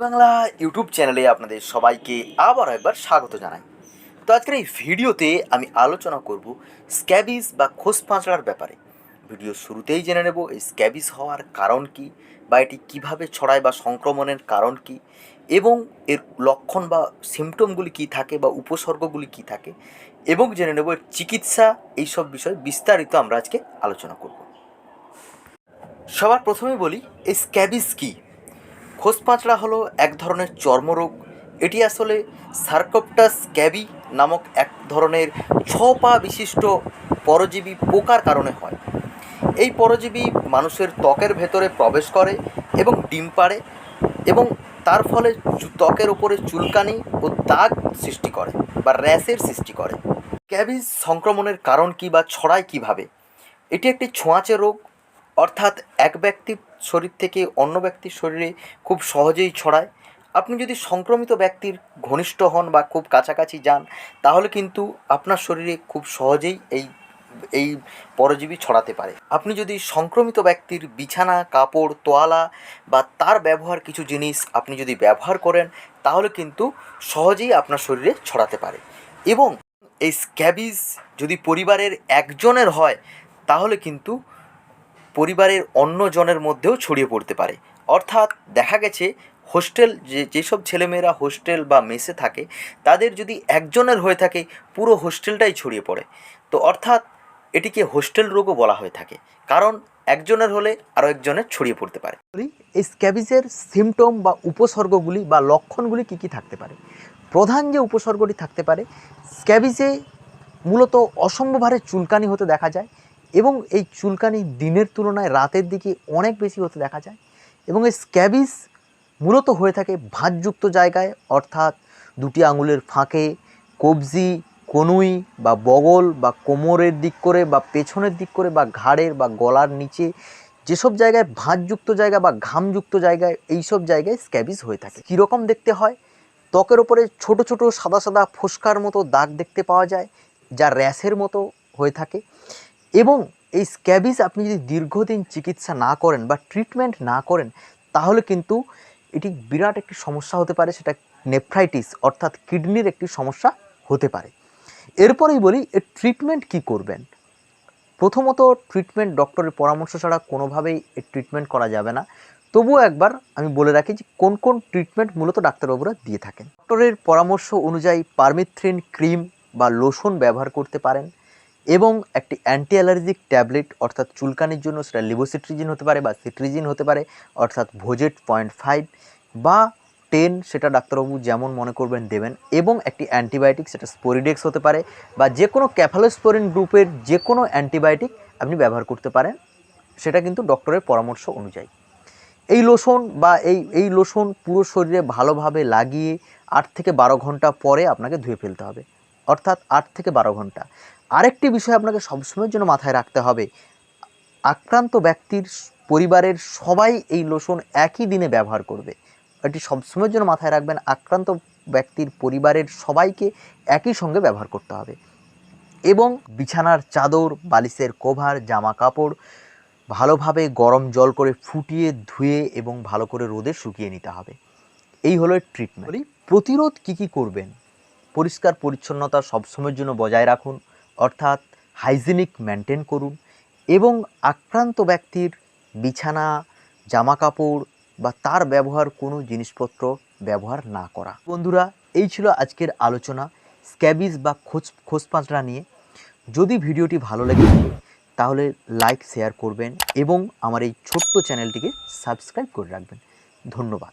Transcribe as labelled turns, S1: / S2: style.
S1: Bangla YouTube চ্যানেলে আপনাদের সবাইকে আবার একবার স্বাগত জানাই। তো আজকের এই ভিডিওতে আমি আলোচনা করব স্ক্যাবিস বা খোস পাঁচড়ার ব্যাপারে। ভিডিও শুরুতেই জেনে নেব এই স্ক্যাবিস হওয়ার কারণ কি বা এটি কীভাবে ছড়ায় বা সংক্রমণের কারণ কি এবং এর লক্ষণ বা সিমটমগুলি কী থাকে বা উপসর্গগুলি কী থাকে এবং জেনে নেব এর চিকিৎসা এইসব বিষয়ে বিস্তারিত আমরা আজকে আলোচনা করব। সবার প্রথমে বলি, এই স্ক্যাবিস কী? খোসপাঁচড়া হলো এক ধরনের চর্মরোগ। এটি আসলে সার্কোপ্টাস ক্যাবি নামক এক ধরনের ছ পা বিশিষ্ট পরজীবী পোকার কারণে হয়। এই পরজীবী মানুষের ত্বকের ভেতরে প্রবেশ করে এবং ডিম পাড়ে এবং তার ফলে ত্বকের ওপরে চুলকানি ও দাগ সৃষ্টি করে বা র্যাশের সৃষ্টি করে। ক্যাবিজ সংক্রমণের কারণ কী বা ছড়ায় কীভাবে? এটি একটি ছোঁয়াচে রোগ অর্থাৎ এক ব্যক্তির শরীর থেকে অন্য ব্যক্তির শরীরে খুব সহজেই ছড়ায়। আপনি যদি সংক্রমিত ব্যক্তির ঘনিষ্ঠ হন বা খুব কাছাকাছি যান, তাহলে কিন্তু আপনার শরীরে খুব সহজেই এই এই পরজীবী ছড়াতে পারে। আপনি যদি সংক্রমিত ব্যক্তির বিছানা, কাপড়, তোয়ালা বা তার ব্যবহার কিছু জিনিস আপনি যদি ব্যবহার করেন, তাহলে কিন্তু সহজেই আপনার শরীরে ছড়াতে পারে। এবং এই স্ক্যাবিজ যদি পরিবারের একজনের হয়, তাহলে কিন্তু পরিবারের অন্য জনের মধ্যেও ছড়িয়ে পড়তে পারে। অর্থাৎ দেখা গেছে, হোস্টেল যে, যেসব ছেলেমেয়েরা হোস্টেল বা মেসে থাকে, তাদের যদি একজনের হয়ে থাকে, পুরো হোস্টেলটাই ছড়িয়ে পড়ে। তো অর্থাৎ এটিকে হোস্টেল রোগও বলা হয়ে থাকে। কারণ একজনের হলে আরও একজনের ছড়িয়ে পড়তে পারে। এই স্ক্যাবিজের সিমটম বা উপসর্গগুলি বা লক্ষণগুলি কী কী থাকতে পারে? প্রধান যে উপসর্গটি থাকতে পারে, স্ক্যাবিজে মূলত অসম্ভব হারে চুলকানি হতে দেখা যায় এবং এই চুলকানি দিনের তুলনায় রাতের দিকে অনেক বেশি হতে দেখা যায় এবং এই স্ক্যাবিস মূলত হয়ে থাকে ভাঁজযুক্ত জায়গায়, অর্থাৎ দুটি আঙুলের ফাঁকে কবজি, কনুই বা বগল বা কোমরের দিক করে বা পেছনের দিক করে বা ঘাড়ের বা গলার নিচে যেসব জায়গায় ভাঁজযুক্ত জায়গা বা ঘামযুক্ত জায়গায় এইসব জায়গায় স্ক্যাবিস হয়ে থাকে। কীরকম দেখতে হয়? ত্বকের ওপরে ছোট ছোট সাদা সাদা ফোস্কার মতো দাগ দেখতে পাওয়া যায় যা র্যাশের মতো হয়ে থাকে। এবং এই স্ক্যাবিস আপনি যদি দীর্ঘদিন চিকিৎসা না করেন বা ট্রিটমেন্ট না করেন, তাহলে কিন্তু এটি বিরাট একটি সমস্যা হতে পারে, সেটা নেফ্রাইটিস অর্থাৎ কিডনির একটি সমস্যা হতে পারে। এরপরেই বলি এর ট্রিটমেন্ট কি করবেন? প্রথমত ট্রিটমেন্ট, ডক্টরের পরামর্শ ছাড়া কোনোভাবেই এর ট্রিটমেন্ট করা যাবে না। তবুও একবার আমি বলে রাখি যে, কোন কোন ট্রিটমেন্ট মূলত ডাক্তারবাবুরা দিয়ে থাকেন। ডক্টরের পরামর্শ অনুযায়ী পারমিথ্রিন ক্রিম বা লোশন ব্যবহার করতে পারেন। এবং একটি অ্যান্টি অ্যালার্জিক ট্যাবলেট অর্থাৎ চুলকানির জন্য সেটা লিবোসিট্রিজিন হতে পারে বা সিট্রিজিন হতে পারে, অর্থাৎ ভোজেট পয়েন্ট ফাইভ বা টেন সেটা ডাক্তারবাবু যেমন মনে করবেন দেবেন। এবং একটি অ্যান্টিবায়োটিক সেটা স্পোরিডেক্স হতে পারে বা যে কোনো ক্যাফালোস্পোরিন গ্রুপের যে কোনো অ্যান্টিবায়োটিক আপনি ব্যবহার করতে পারেন। সেটা কিন্তু ডক্টরের পরামর্শ অনুযায়ী। এই লোশন বা এই এই লোশন পুরো শরীরে ভালোভাবে লাগিয়ে আট থেকে বারো ঘণ্টা পরে আপনাকে ধুয়ে ফেলতে হবে। অর্থাৎ আট থেকে বারো ঘণ্টা। আরেকটি বিষয় আপনাকে সবসময়ের জন্য মাথায় রাখতে হবে, আক্রান্ত ব্যক্তির পরিবারের সবাই এই লোশন একই দিনে ব্যবহার করবে। এটি সবসময়ের জন্য মাথায় রাখবেন, আক্রান্ত ব্যক্তির পরিবারের সবাইকে একই সঙ্গে ব্যবহার করতে হবে। এবং বিছানার চাদর, বালিশের কভার জামা কাপড় ভালোভাবে গরম জল করে ফুটিয়ে ধুয়ে এবং ভালো করে রোদে শুকিয়ে নিতে হবে। এই হলো ট্রিটমেন্ট প্রতিরোধ কী কী করবেন? পরিষ্কার পরিচ্ছন্নতা সবসময়ের জন্য বজায় রাখুন, অর্থাৎ হাইজিনিক মেনটেন করুন এবং আক্রান্ত ব্যক্তির বিছানা জামা কাপড় বা তার ব্যবহার কোনো জিনিসপত্র ব্যবহার না করা। বন্ধুরা, এই ছিল আজকের আলোচনা, স্ক্যাবিজ বা খোঁজ খোঁজপাঁচড়া নিয়ে। যদি ভিডিওটি ভালো লেগে থাকে, তাহলে লাইক, শেয়ার করবেন এবং আমার এই ছোট্ট চ্যানেলটিকে সাবস্ক্রাইব করে রাখবেন। ধন্যবাদ।